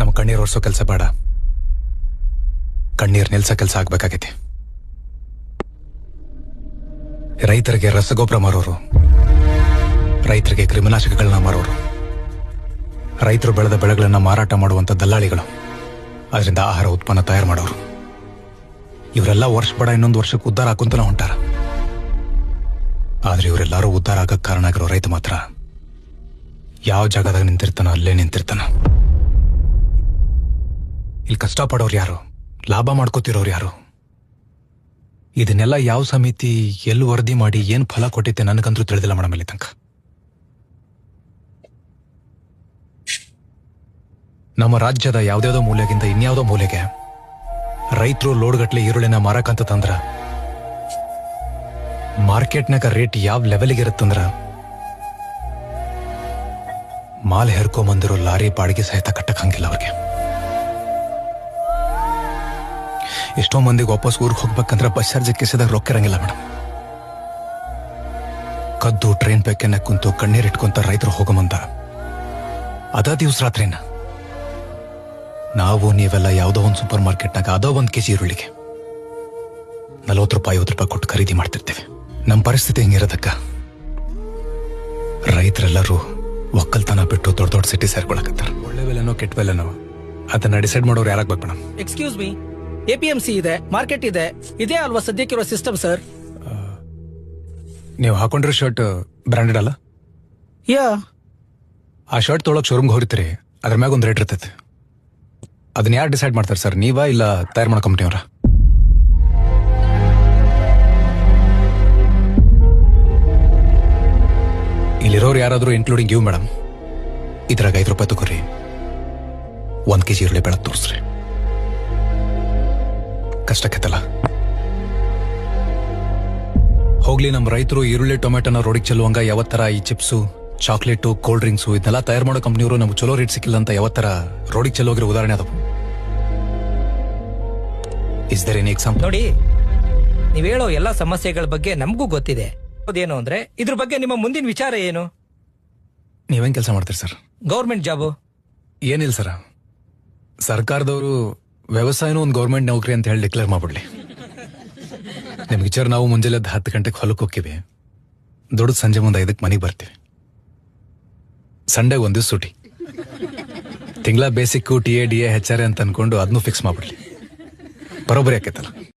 ನಮ್ಮ ಕಣ್ಣೀರ್ ಓಡಿಸೋ ಕೆಲಸ ಬೇಡ. ಕಣ್ಣೀರ್ ನಿಲ್ಸೋ ಕೆಲಸ ಆಗ್ಬೇಕಾಗೈತಿ. ರೈತರಿಗೆ ರಸಗೊಬ್ಬರ ಮಾರೋರು, ರೈತರಿಗೆ ಕ್ರಿಮಿನಾಶಕಗಳನ್ನ ಮಾರೋರು, ರೈತರು ಬೆಳೆದ ಬೆಳೆಗಳನ್ನ ಮಾರಾಟ ಮಾಡುವಂತ ದಲ್ಲಾಳಿಗಳು, ಅದರಿಂದ ಆಹಾರ ಉತ್ಪನ್ನ ತಯಾರು ಮಾಡೋರು. ಇವರೆಲ್ಲ ವರ್ಷ ಬಡ, ಇನ್ನೊಂದು ವರ್ಷಕ್ಕೆ ಉದ್ಧಾರ ಹಾಕುಂತನ ಹೊಂಟಾರ. ಆದ್ರೆ ಇವರೆಲ್ಲರೂ ಉದ್ಧಾರ ಆಗಕ್ಕೆ ಕಾರಣ ಆಗಿರೋ ರೈತ ಮಾತ್ರ. ಯಾವ ಜಾಗದಾಗ ನಿಂತಿರ್ತಾನ ಅಲ್ಲೇ ನಿಂತಿರ್ತಾನ. ಇಲ್ಲಿ ಕಷ್ಟಪಡೋರು ಯಾರು? ಲಾಭ ಮಾಡ್ಕೋತಿರೋರು ಯಾರು? ಇದನ್ನೆಲ್ಲ ಯಾವ ಸಮಿತಿ ಎಲ್ಲಿ ವರದಿ ಮಾಡಿ ಏನು ಫಲ ಕೊಟ್ಟಿತ್ತೆ ನನಗಂತೂ ತಿಳಿದಿಲ್ಲ ಮೇಡಮ್ ಇಲ್ಲಿ ತನಕ. ನಮ್ಮ ರಾಜ್ಯದ ಯಾವ್ದ್ಯಾವ್ದೋ ಮೂಲೆಗಿಂತ ಇನ್ಯಾವುದೋ ಮೂಲೆಗೆ ರೈತರು ಲೋಡ್ಗಟ್ಲೆ ಈರುಳ್ಳಿನ ಮಾರಕಂತ ತಂದ್ರ, ಮಾರ್ಕೆಟ್ನಾಗ ರೇಟ್ ಯಾವ ಲೆವೆಲ್ಗೆ ಇರುತ್ತಂದ್ರ ಮಾಲ್ ಹೆರ್ಕೊಂಬಂದಿರೋ ಲಾರಿ ಬಾಡಿಗೆ ಸಹಿತ ಕಟ್ಟಕ್ ಹಂಗಿಲ್ಲ ಅವ್ರಿಗೆ. ಎಷ್ಟೋ ಮಂದಿಗೆ ವಾಪಸ್ ಊರಿಗೆ ಹೋಗ್ಬೇಕಂದ್ರೆ ಬಸ್ ಚಾರ್ಜ್ ಕೆಸದಾಗ ರೊಕ್ಕ ಇರಂಗಿಲ್ಲ ಮೇಡಮ್ ಕದ್ದು ಟ್ರೈನ್ ಬೇಕೆನ್ನ ಕುಂತು ಕಣ್ಣೀರ್ ಇಟ್ಕೊಂತ ರೈತರು ಹೋಗಮಂತ ಅದ ದಿವ್ಸ ರಾತ್ರಿನ. ನಾವು ನೀವೆಲ್ಲ ಯಾವುದೋ ಒಂದು ಸೂಪರ್ ಮಾರ್ಕೆಟ್ನಾಗ ಅದೋ ಒಂದು ಕೆಜಿ ಈರುಳ್ಳಿಗೆ. ನಲವತ್ತು ರೂಪಾಯಿ, ಐವತ್ತು ರೂಪಾಯಿ ಕೊಟ್ಟು ಖರೀದಿ ಮಾಡ್ತಿರ್ತೇವೆ. ನಮ್ಮ ಪರಿಸ್ಥಿತಿ ಹೆಂಗಿರೋದಕ್ಕ ರೈತರೆಲ್ಲರೂ ಒಕ್ಕಲ್ತನ ಬಿಟ್ಟು ದೊಡ್ಡ ದೊಡ್ಡ ಸಿಟಿ ಸೇರ್ಕೊಳಕತ್ತಾರ. ಒಳ್ಳೆ ಬೆಲೆನೋ ಕೆಟ್ಟ ಬೆಲೆನೋ. ಅದನ್ನ ಡಿಸೈಡ್ ಮಾಡೋರು ಯಾರಾಗ್ಬೇಕು ಮೇಡಮ್ ಎಕ್ಸ್ಕ್ಯೂಸ್ ಮೀ ಎಪಿಎಂಸಿ ಇದೆ ಮಾರ್ಕೆಟ್ ಇದೆ ಇದೇ ಅಲ್ವಾ ಸದ್ಯಕ್ಕಿರೋ ಸಿಸ್ಟಮ್ ಸರ್? ನೀವು ಹಾಕೊಂಡಿರೋ ಶರ್ಟ್ ಬ್ರಾಂಡೆಡ್ ಅಲ್ಲ? ಯಾ. ಆ ಶರ್ಟ್ ತೊಳಕ್ ಶೋರೂಮ್ಗೆ ಹೋಗ್ತೀರಿ ಅದ್ರ ಮ್ಯಾಗ ಒಂದು ರೇಟ್ ಇರ್ತೈತೆ. ಅದನ್ನ ಯಾರು ಡಿಸೈಡ್ ಮಾಡ್ತಾರೆ ಸರ್ ನೀವಾ ಇಲ್ಲ ತಯಾರು ಮಾಡೋ ಕಂಪ್ನಿಯವರ ಇಲ್ಲಿರೋರು ಯಾರಾದರೂ ಇನ್ಕ್ಲೂಡಿಂಗ್ ಯು ಮೇಡಮ್ ಇದ್ರಾಗ ಐದು ರೂಪಾಯಿ ತಗೋರಿ. ಒಂದ್ ಕೆಜಿ ಈರುಳ್ಳಿ ಬೆಳಗ್ಗೆ ತೋರಿಸ್ರಿ. ಕಷ್ಟಕ್ಕೆತ್ತಲ್ಲ ಹೋಗ್ಲಿ ನಮ್ಮ ರೈತರು ಈರುಳ್ಳಿ ಟೊಮೆಟೊನ ರೋಡಿಗೆ ಚೆಲ್ಲುವಂಗ ಯಾವತ್ತರ ಈ ಚಿಪ್ಸು ಚಾಕ್ಲೇಟು ಕೋಲ್ಡ್ ಡ್ರಿಂಕ್ಸು ಇದನ್ನೆಲ್ಲ ತಯಾರು ಮಾಡೋ ಕಂಪ್ನಿಯವರು ನಮ್ಗೆ ಚಲೋ ರೇಟ್ ಸಿಕ್ಕಿಲ್ಲ ಅಂತ ಯಾವತ್ತರ ರೋಡಿಗೆ ಚೆಲ್ಲೋಗಿರೋ ಉದಾಹರಣೆ ಅದು. ಇಸ್ ದರ್ ಎನಿ ಎಕ್ಸಾಂಪಲ್ ನೋಡಿ ನೀವ್ ಹೇಳೋ ಎಲ್ಲಾ ಸಮಸ್ಯೆಗಳ ಬಗ್ಗೆ ನಮಗೂ ಗೊತ್ತಿದೆ. ಅದೇನು ಅಂದ್ರೆ ಇದ್ರ ಬಗ್ಗೆ ನಿಮ್ಮ ಮುಂದಿನ ವಿಚಾರ ಏನು? ನೀವೇನ್ ಕೆಲಸ ಮಾಡ್ತೀರಿ ಸರ್? Government job. ಏನಿಲ್ಲ ಸರ್. ಸರ್ಕಾರದವರು ವ್ಯವಸಾಯನೂ ಒಂದು ಗೌರ್ಮೆಂಟ್ ನೌಕರಿ ಅಂತ ಹೇಳಿ ಡಿಕ್ಲೇರ್ ಮಾಡ್ಬಿಡ್ಲಿ. ನಿಮ್ಗೆ ವಿಚಾರ ನಾವು ಮುಂಜಾನೆ ಹತ್ತು ಗಂಟೆಗೆ ಹೊಲಕ್ಕೆ ಹೋಗ್ತೀವಿ. ದೊಡ್ಡ ಸಂಜೆ ಮುಂದೆ ಐದಕ್ಕೆ ಮನೆಗೆ ಬರ್ತೀವಿ. ಸಂಡೇ ಒಂದು ಸೂಟಿ. ತಿಂಗಳ basic T A, D A H R ಅಂತ ಅನ್ಕೊಂಡು ಅದನ್ನು ಫಿಕ್ಸ್ ಮಾಡ್ಬಿಡ್ಲಿ. ಬರೋಬ್ಬರಿ ಆಕೈತಲ್ಲ.